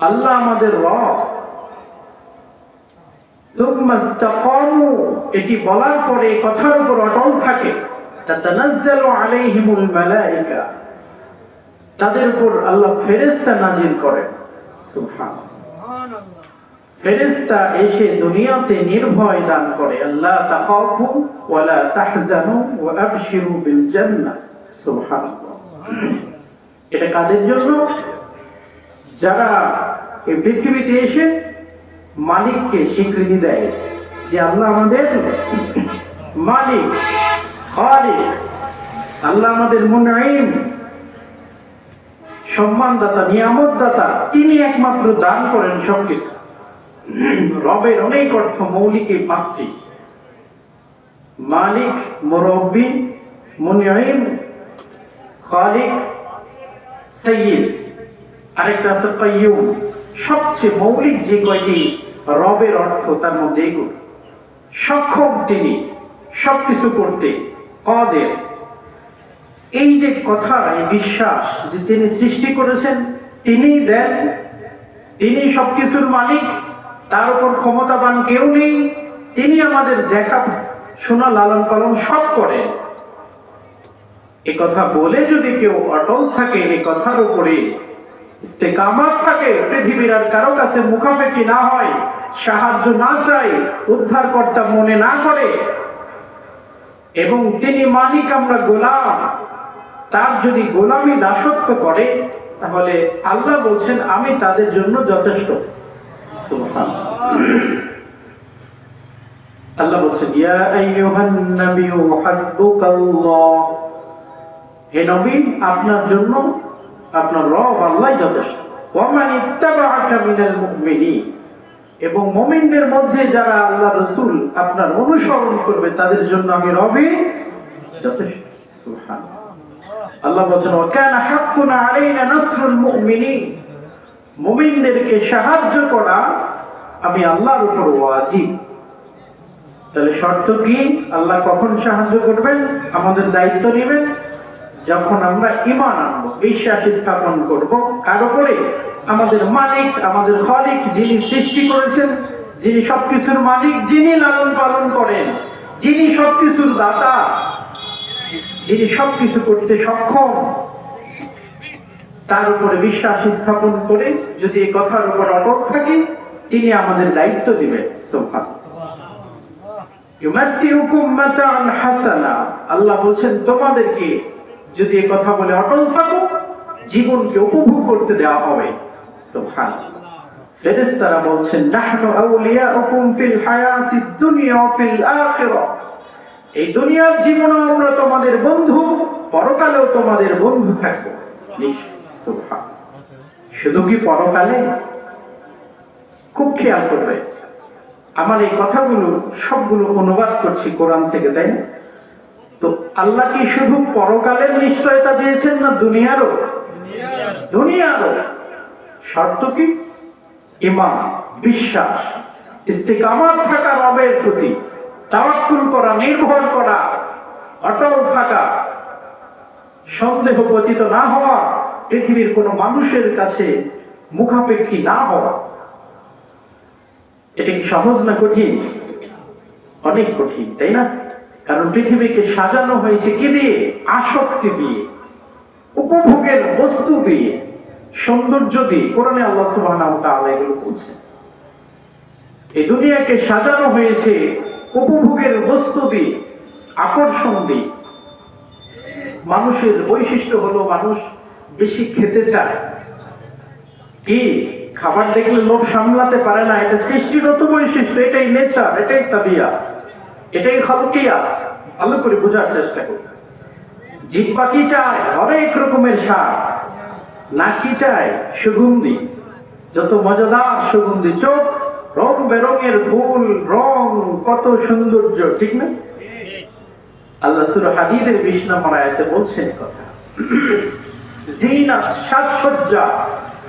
আল্লাহ আমাদের রকমু এটি বলার পরে কথার উপর অটল থাকে। তাদের উপর আল্লাহ ফেরেস্তা নাজির করেন। ফেরেস্তা এসে দুনিয়াতে নির্ভয় দান করে। আল্লাহ তাখাফু ওয়ালা তাহজানু বিল জান্নাহ সুবহানাল্লাহ। এটা কাদের জন্য? যারা এই পৃথিবীতে এসে মালিককে স্বীকৃতি দেয় যে আল্লাহ আমাদের মালিক আল্লাহ আমাদের মুনাইম, সম্মানদাতা, নিয়ামতদাতা। তিনি একমাত্র দান করেন সবকিছু। রবের অনেক অর্থ মৌলিক এই পাঁচটি। মালিক, মুরব্বী মুনিম খালিক, সৈয়দ। আরেকটা আছে সবচেয়ে মৌলিক যে কয়টি রবের অর্থ তার মধ্যে এগুলো। সক্ষম তিনি, সবকিছু করতে কদের। এই যে কথা, এই বিশ্বাস যে তিনি সৃষ্টি করেছেন তিনি দেন তিনি সবকিছুর মালিক, তার উপর ক্ষমতাবান কেউ নেই, তিনি আমাদের দেখা, শোনা, লালন পালন সব করেন এ কথা বলে যদি কেউ অটল থাকে এই কথার উপরে থাকে, পৃথিবীর আর কারও কাছে না হয়, সাহায্য না চাই, উদ্ধারকর্তা মনে না করে। এবং তিনি মালিক আমরা গোলাম। তার যদি গোলামি দাসত্ব করে, তাহলে আল্লাহ বলছেন, আমি তাদের জন্য যথেষ্ট। আল্লাহ বলছেন, ইয়া আইয়ুহান হাসবুকাল্লাহ। হে নবী, আপনার জন্য আপনার রব আল্লাহ যথেষ্ট। এবং মুমিনদের মধ্যে যারা আল্লাহ রসুল আপনার অনুসরণ করবে, তাদের জন্য আমি রবি আল্লাহ বলেন ওয়াকানা হাক্কুন আলাইনা নাসরুল মুমিনিন। মুমিনদেরকে সাহায্য করা আমি আল্লাহর উপর ওয়াজিব। তাহলে শর্ত কি? আল্লাহ কখন সাহায্য করবেন? আমাদের দায়িত্ব নেবেন? যখন আমরা ইমান আনব, বিশ্বাস স্থাপন করব, কার উপরে আমাদের মালিক, আমাদের খলিক যিনি সৃষ্টি করেছেন, যিনি সবকিছুর মালিক, যিনি লালন পালন করেন, যিনি সবকিছুর দাতা, যিনি সবকিছু করতে সক্ষম, তার উপরে বিশ্বাস স্থাপন করে যদি এই কথার উপর অটক থাকি, তিনি আমাদের দায়িত্ব দিবেন। সোফা আল্লাহ বলছেন, তোমাদেরকে যদি এই কথা বলে অটল থাকো জীবনকে উপভোগ করতে দেওয়া হবে। ফেরেশতারা বলছেন, নাহনু আউলিয়াউকুম ফিল হায়াতিদ দুনিয়া ওয়া ফিল আখিরাহ এই দুনিয়ার জীবনে আমরা তোমাদের বন্ধু, পরকালেও তোমাদের বন্ধু থাকব। সুবহান শুধু কি পরকালে? খুব খেয়াল করবে। আমার এই কথাগুলো সবগুলো অনুবাদ করছি কোরআন থেকে, তাই না? তো আল্লাহ কি শুধু পরকালের নিশ্চয়তা দিয়েছেন না দুনিয়ারও? দুনিয়ারও। শর্ত কি? ইমান, বিশ্বাস, ইস্তিকামাত থাকা, রবের প্রতি তাওয়াক্কুল করা, নির্ভর করা, অটল থাকা, সন্দেহ পতিত না হওয়া, পৃথিবীর কোনো মানুষের কাছে মুখাপেক্ষী না হওয়া। এটা কি সহজ না কঠিন? অনেক কঠিন, তাই না? কারণ পৃথিবীকে সাজানো হয়েছে কি দিয়ে? আসক্তি দিয়ে, উপভোগের বস্তু দিয়ে, সৌন্দর্য দিয়ে। কোরআনে আল্লাহ ওয়া এগুলো এই দুনিয়াকে সাজানো হয়েছে উপভোগের বস্তু দিয়ে, আকর্ষণ দিয়ে। মানুষের বৈশিষ্ট্য হলো মানুষ বেশি খেতে চায়। কি? খাবার দেখলে লোভ সামলাতে পারে না, এটা সৃষ্টিগত বৈশিষ্ট্য, এটাই নেচার এটাই তাবিয়া। এটাই খালকিয়া ভালো করে বোঝার চেষ্টা করি জিব্বা কি চায় অনেক রকমের স্বাদ, নাক চায় সুগন্ধি। যত মজাদার সুগন্ধি চোখ, রং বেরঙের ফুল, রং কত সৌন্দর্য, ঠিক না? আল্লাহ সুর হাদিদের বিশ নম্বর বলছেন কথা। জিনাত সাজসজ্জা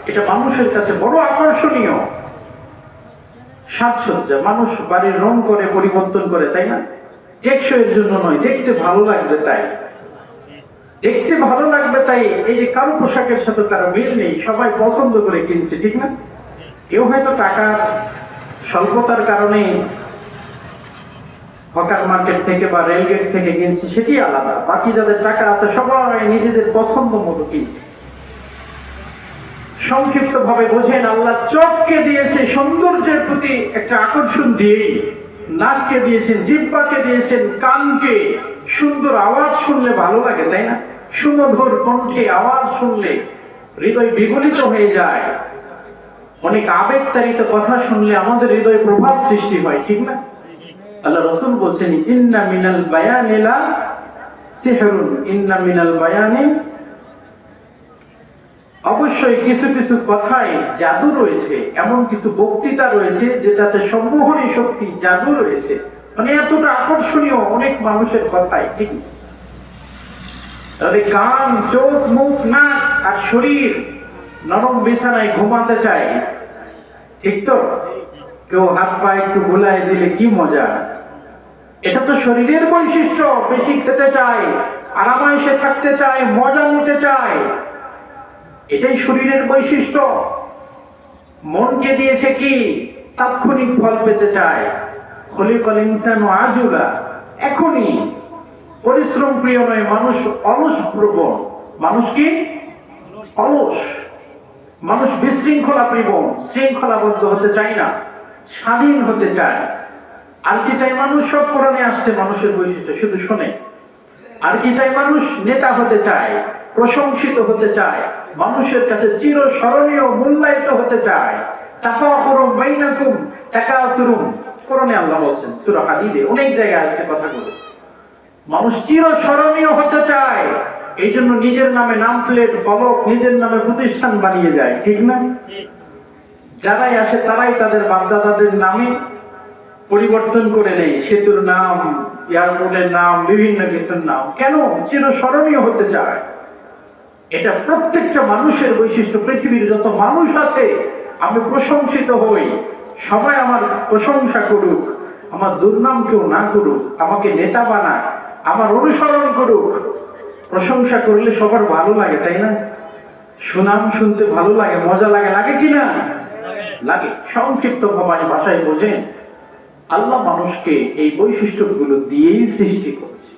এটা মানুষের কাছে বড় আকর্ষণীয়। সাজসজ্জা। মানুষ বাড়ির রং করে, পরিবর্তন করে, তাই না? টেকসইয়ের জন্য নয়, দেখতে ভালো লাগবে তাই। দেখতে ভালো লাগবে তাই, এই যে কারও পোশাকের সাথে কারও মিল নেই, সবাই পছন্দ করে কিনছে, ঠিক না? কেউ হয়তো টাকার স্বল্পতার কারণে হকার মার্কেট থেকে বা রেলগেট থেকে কিনছে, সেটি আলাদা। বাকি যাদের টাকা আছে, সবাই নিজেদের পছন্দ মতো কিনছে। সংক্ষিপ্ত ভাবে বোঝেন আল্লাহ, চোখকে দিয়েছে, সৌন্দর্যের প্রতি একটা আকর্ষণ দিয়েই। নাককে দিয়েছেন, জিব্বাকে দিয়েছেন, কানকে। সুন্দর আওয়াজ শুনলে ভালো লাগে, তাই না? সুমধুর কণ্ঠে আওয়াজ শুনলে হৃদয় বিগলিত হয়ে যায়। অনেক আবেগতাড়িত কথা শুনলে আমাদের হৃদয় প্রভাব সৃষ্টি হয়, ঠিক না? আল্লাহ রসুল বলছেন, ইন্না মিনাল বায়ানিলা সিহরুন, ইন্না মিনাল বায়ানি অবশ্যই কিছু কিছু কথায় জাদু রয়েছে, এমন কিছু বক্তৃতা রয়েছে যেটাতে সম্মোহনী শক্তি, জাদু রয়েছে। মানে এতটা আকর্ষণীয় অনেক মানুষের কথাই, ঠিক তাদের কান, চোখ, মুখ, নাক আর শরীর নরম বিছানায় ঘুমাতে চায়, ঠিক তো? কেউ হাত পা একটু বুলাই দিলে কি মজা? এটা তো শরীরের বৈশিষ্ট্য, বেশি খেতে চায় আরামাইসে থাকতে চায়, মজা নিতে চায়। এটাই শরীরের বৈশিষ্ট্য। মনকে দিয়েছে কি? তাৎক্ষণিক ফল পেতে চায়। আজুলা এখনই। পরিশ্রম প্রিয় নয়, মানুষ অলস প্রবণ মানুষ কি? অলস। মানুষ বিশৃঙ্খলা প্রবণ, শৃঙ্খলাবদ্ধ হতে চায় না, স্বাধীন হতে চায়। আর কি চাই মানুষ? সব কোরআনে আসছে মানুষের বৈশিষ্ট্য, শুধু শোনে। আর কি চাই মানুষ? নেতা হতে চায়, প্রশংসিত হতে চায়। মানুষের কাছে চির স্মরণীয় মূল্যায়িত হতে চায়। তাফাকুরুম বাইনাকুম তাকাতুরুম কোরআনে আল্লাহ বলছেন, সূরা হাদিদে অনেক জায়গায় আছে কথাগুলো। মানুষ চির স্মরণীয় হতে চায় এই জন্য নিজের নামে নাম প্লেট ফলক নিজের নামে প্রতিষ্ঠান বানিয়ে যায়। ঠিক না? যারাই আসে তারাই তাদের বাপদাদাদের নামে পরিবর্তন করে নেই সেতুর নাম, এয়ারপোর্টের নাম, বিভিন্ন কিছুর নাম। কেন? চিরস্মরণীয় হতে চায়। এটা প্রত্যেকটা মানুষের বৈশিষ্ট্য। পৃথিবীর যত মানুষ আছে, আমি প্রশংসিত হই। সবাই আমার প্রশংসা করুক, আমার দুর্নাম কেউ না করুক, আমাকে নেতা বানাক, আমার অনুসরণ করুক। প্রশংসা করলে সবার ভালো লাগে, তাই না? সুনাম শুনতে ভালো লাগে, মজা লাগে লাগে কি না? লাগে। সংক্ষিপ্ত ভাবায় ভাষায় বোঝেন, আল্লাহ মানুষকে এই বৈশিষ্ট্যগুলো দিয়েই সৃষ্টি করেছে।